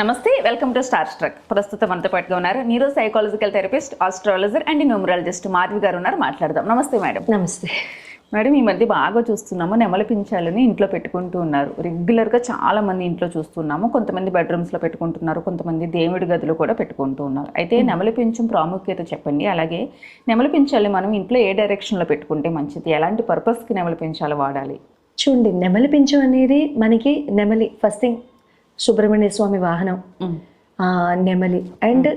నమస్తే welcome to star struck. ప్రస్తుతం మనతో పాటుగా ఉన్నారు neuro psychological therapist astrologer and numerologist Madhavi garu ఉన్నారు మాట్లాడదాం. నమస్తే మేడం. నమస్తే. మేడం ఈ మధ్య బాగా చూస్తున్నాము నెమలి పించాలని ఇంట్లో పెట్టుకుంటూ ఉన్నారు. రెగ్యులర్గా చాలా మంది ఇంట్లో చూస్తున్నాము కొంతమంది బెడ్రూమ్స్లో పెట్టుకుంటున్నారు కొంతమంది దేవుడి గదిలో కూడా పెట్టుకుంటూ ఉన్నారు. అయితే నెమలి పింఛం ప్రాముఖ్యత చెప్పండి అలాగే నెమలి పించాలి మనం ఇంట్లో ఏ డైరెక్షన్లో పెట్టుకుంటే మంచిది? ఎలాంటి పర్పస్కి నెమలి పించాలు వాడాలి? చూడండి నెమలి పింఛం అనేది మనకి నెమలి ఫస్ట్ థింగ్ సుబ్రహ్మణ్య స్వామి వాహనం నెమలి. అండ్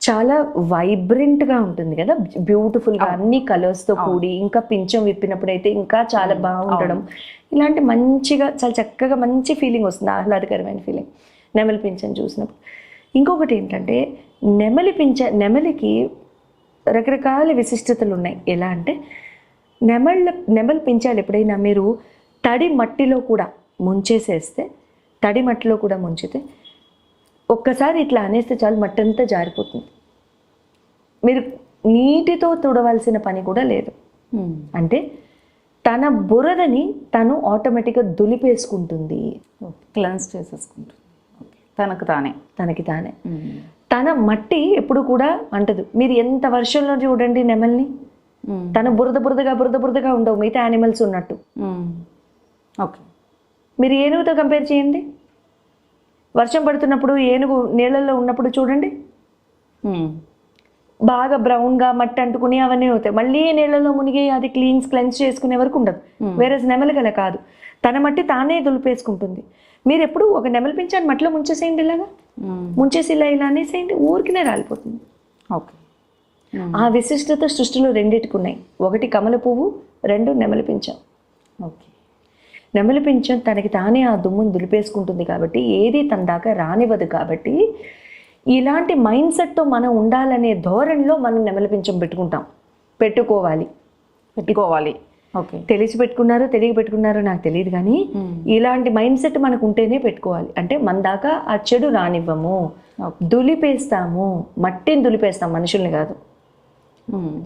చాలా వైబ్రెంట్గా ఉంటుంది కదా బ్యూటిఫుల్గా అన్ని కలర్స్తో కూడి ఇంకా పింఛం విప్పినప్పుడు అయితే ఇంకా చాలా బాగుండడం. ఇలాంటి మంచిగా చాలా చక్కగా మంచి ఫీలింగ్ వస్తుంది ఆహ్లాదకరమైన ఫీలింగ్ నెమలి పింఛం చూసినప్పుడు. ఇంకొకటి ఏంటంటే నెమలి పింఛ నెమలికి రకరకాల విశిష్టతలు ఉన్నాయి. ఎలా అంటే నెమళ్ళ నెమలి పించాలి ఎప్పుడైనా మీరు తడి మట్టిలో కూడా ముంచేసేస్తే తడి మట్టిలో కూడా ముంచితే ఒక్కసారి ఇట్లా అనేస్తే చాలు మట్టి అంతా జారిపోతుంది. మీరు నీటితో తుడవలసిన పని కూడా లేదు. అంటే తన బురదని తను ఆటోమేటిక్గా దులిపేసుకుంటుంది. క్లెన్స్ చేసేసుకుంటుంది. తనకు తానే. తనకి తానే. తన మట్టి ఎప్పుడు కూడా అంటదు. మీరు ఎంత వర్షంలో చూడండి నెమల్ని. తన బురద బురదగా బురద బురదగా ఉండవు. మిగతా యానిమల్స్ ఉన్నట్టు. ఓకే. మీరు ఏనుగుతో కంపేర్ చేయండి. వర్షం పడుతున్నప్పుడు ఏనుగు నీళ్ళల్లో ఉన్నప్పుడు చూడండి. బాగా బ్రౌన్గా మట్టి అంటుకుని అవన్నీ అవుతాయి. మళ్ళీ నీళ్ళలో మునిగి అది క్లీన్స్ క్లెన్స్ చేసుకునే వరకు ఉండదు. వేరే నెమలికల కాదు. తన మట్టి తానే దులిపేసుకుంటుంది. మీరు ఎప్పుడు ఒక నెమలి పింఛాన్ని మట్టిలో ముంచేసేయండి ఇలాగా? ముంచేసి ఇలా ఇలా అనేసేయండి. ఊరికినే రాలిపోతుంది. ఓకే. ఆ విశిష్టత సృష్టిలో రెండిటికి ఉన్నాయి. ఒకటి కమల పువ్వు రెండు నెమలి పింఛం ఓకే. నెమలి పింఛం తనకి తానే ఆ దుమ్మును దులిపేసుకుంటుంది కాబట్టి ఏది తన దాకా రానివ్వదు కాబట్టి ఇలాంటి మైండ్ సెట్తో మనం ఉండాలనే ధోరణిలో మనం నెమలి పింఛం పెట్టుకుంటాం. పెట్టుకోవాలి. పెట్టుకోవాలి. ఓకే. తెలిసి పెట్టుకున్నారో తెలియ పెట్టుకున్నారో నాకు తెలియదు కానీ ఇలాంటి మైండ్ సెట్ మనకు ఉంటేనే పెట్టుకోవాలి. అంటే మన దాకా ఆ చెడు రానివ్వము. దులిపేస్తాము. మట్టిని దులిపేస్తాం మనుషుల్ని కాదు.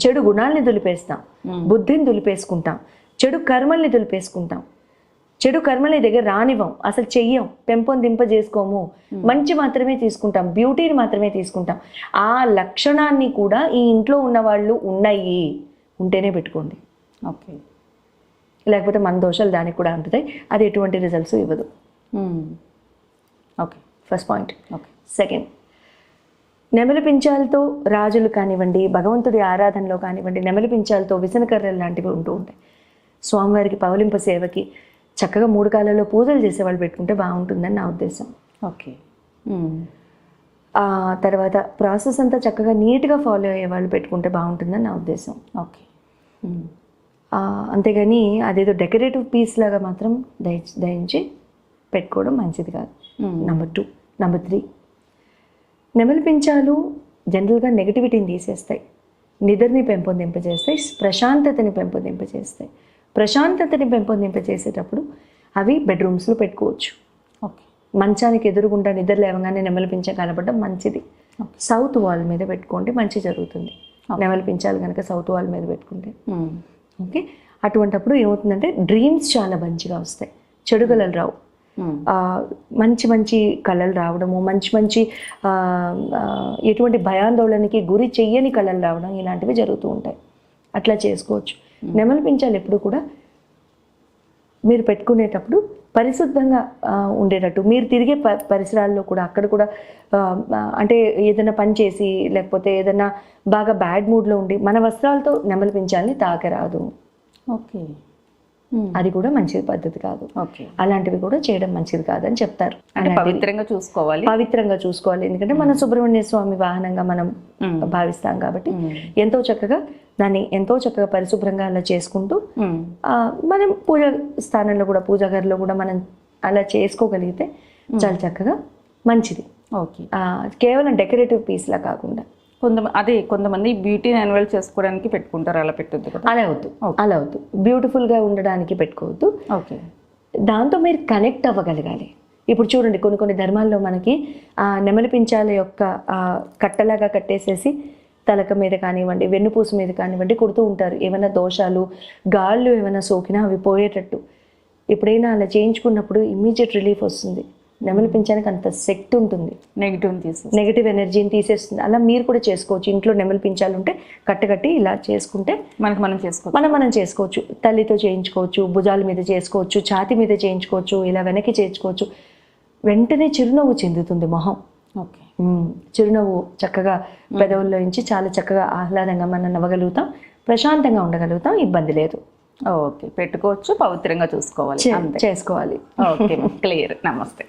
చెడు గుణాల్ని దులిపేస్తాం. బుద్ధిని దులిపేసుకుంటాం. చెడు కర్మల్ని దులిపేసుకుంటాం. చెడు కర్మల్ని దగ్గర రానివ్వం. అసలు చెయ్యం. పెంపొందింప చేసుకోము. మంచి మాత్రమే తీసుకుంటాం. బ్యూటీని మాత్రమే తీసుకుంటాం. ఆ లక్షణాన్ని కూడా ఈ ఇంట్లో ఉన్న వాళ్ళు ఉన్నాయి ఉంటేనే పెట్టుకోండి. ఓకే. లేకపోతే మన దోషాలు దానికి కూడా అందుతాయి అది ఎటువంటి రిజల్ట్స్ ఇవ్వదు. Okay. First point okay. Second నెమలి పించాలతో రాజులు కానివ్వండి భగవంతుడి ఆరాధనలో కానివ్వండి నెమలి పించాలతో విసనకర్రలు లాంటివి ఉంటూ ఉంటాయి. స్వామివారికి పవలింప సేవకి చక్కగా మూడు కాలాల్లో పూజలు చేసేవాళ్ళు పెట్టుకుంటే బాగుంటుందని నా ఉద్దేశం. ఓకే. తర్వాత ప్రాసెస్ అంతా చక్కగా నీట్గా ఫాలో అయ్యే వాళ్ళు పెట్టుకుంటే బాగుంటుందని నా ఉద్దేశం. ఓకే. అంతేగాని అదేదో డెకరేటివ్ పీస్ లాగా మాత్రం దయ దయించి పెట్టుకోవడం మంచిది కాదు. Number two number three. నెమలి పించాలు జనరల్గా నెగటివిటీని తీసేస్తాయి. నిద్రని పెంపొందింపజేస్తాయి ప్రశాంతతని పెంపొందింపజేస్తాయి. ప్రశాంతతని పెంపొందింపజేసేటప్పుడు అవి బెడ్రూమ్స్లో పెట్టుకోవచ్చు. ఓకే. మంచానికి ఎదురుగుండా నిద్ర లేవగానే నెమలి పింఛం కనపడడం మంచిది. సౌత్ వాల్ మీద పెట్టుకుంటే మంచి జరుగుతుంది. నెమలి పించాలు కనుక సౌత్ వాల్ మీద పెట్టుకుంటే. ఓకే? అటువంటప్పుడు ఏమవుతుందంటే డ్రీమ్స్ చాలా మంచిగా వస్తాయి. చెడు కళలు రావు. మంచి మంచి కళలు రావడము మంచి మంచి ఎటువంటి భయాందోళనకి గురి చెయ్యని కళలు రావడం ఇలాంటివి జరుగుతూ ఉంటాయి. అట్లా చేసుకోవచ్చు. నెమలి పించాలు ఎప్పుడు కూడా మీరు పెట్టుకునేటప్పుడు పరిశుద్ధంగా ఉండేటట్టు. మీరు తిరిగే ప పరిసరాల్లో కూడా అక్కడ కూడా అంటే ఏదైనా పని చేసి లేకపోతే ఏదైనా బాగా బ్యాడ్ మూడ్లో ఉండి మన వస్త్రాలతో నెమలి పించాలని తాకరాదు ఓకే. అది కూడా మంచి పద్ధతి కాదు. అలాంటివి కూడా చేయడం మంచిది కాదని చెప్తారు. అంటే పవిత్రంగా చూసుకోవాలి. పవిత్రంగా చూసుకోవాలి. ఎందుకంటే మన సుబ్రహ్మణ్య స్వామి వాహనంగా మనం భావిస్తాం కాబట్టి ఎంతో చక్కగా దాన్ని ఎంతో చక్కగా పరిశుభ్రంగా అలా చేసుకుంటూ మనం పూజ స్థానంలో కూడా పూజా గదిలో కూడా మనం అలా చేసుకోగలిగితే చాలా చక్కగా మంచిది. ఓకే కేవలం డెకరేటివ్ పీస్లా కాకుండా కొంతమంది అదే కొంతమంది బ్యూటీని అన్వెల్ చేసుకోవడానికి పెట్టుకుంటారు అలా పెట్టొద్దు అలా వద్దు. అలా వద్దు. బ్యూటిఫుల్గా ఉండడానికి పెట్టుకోవద్దు. ఓకే దాంతో మీరు కనెక్ట్ అవ్వగలగాలి. ఇప్పుడు చూడండి కొన్ని కొన్ని ధర్మాల్లో మనకి ఆ నెమలి పించాల యొక్క కట్టలాగా కట్టేసేసి తలక మీద కానివ్వండి వెన్నుపూస మీద కానివ్వండి కుడుతూ ఉంటారు. ఏమైనా దోషాలు గాళ్ళు ఏమైనా సోకినా అవి పోయేటట్టు. ఎప్పుడైనా అలా చేయించుకున్నప్పుడు ఇమ్మీడియట్ రిలీఫ్ వస్తుంది. నెమలి పింఛానికి అంత శక్తి ఉంటుంది. నెగిటివ్ తీసు నెగిటివ్ ఎనర్జీని తీసేస్తుంది. అలా మీరు కూడా చేసుకోవచ్చు. ఇంట్లో నెమలి పించాలు ఉంటే కట్టకట్టి ఇలా చేసుకుంటే మనకి మనం చేసుకోవచ్చు. మనం మనం చేసుకోవచ్చు. తల్లితో చేయించుకోవచ్చు భుజాల మీద చేసుకోవచ్చు ఛాతి మీద చేయించుకోవచ్చు ఇలా వెనక్కి చేయించుకోవచ్చు. వెంటనే చిరునవ్వు చెందుతుంది మొహం. ఓకే. చిరునవ్వు చక్కగా పెదవుల్లో నుంచి చాలా చక్కగా ఆహ్లాదంగా మనం నవ్వగలుగుతాం. ప్రశాంతంగా ఉండగలుగుతాం. ఇబ్బంది లేదు. ఓకే. పెట్టుకోవచ్చు. పవిత్రంగా చూసుకోవాలి. చేసుకోవాలి. ఓకే. క్లియర్. నమస్తే.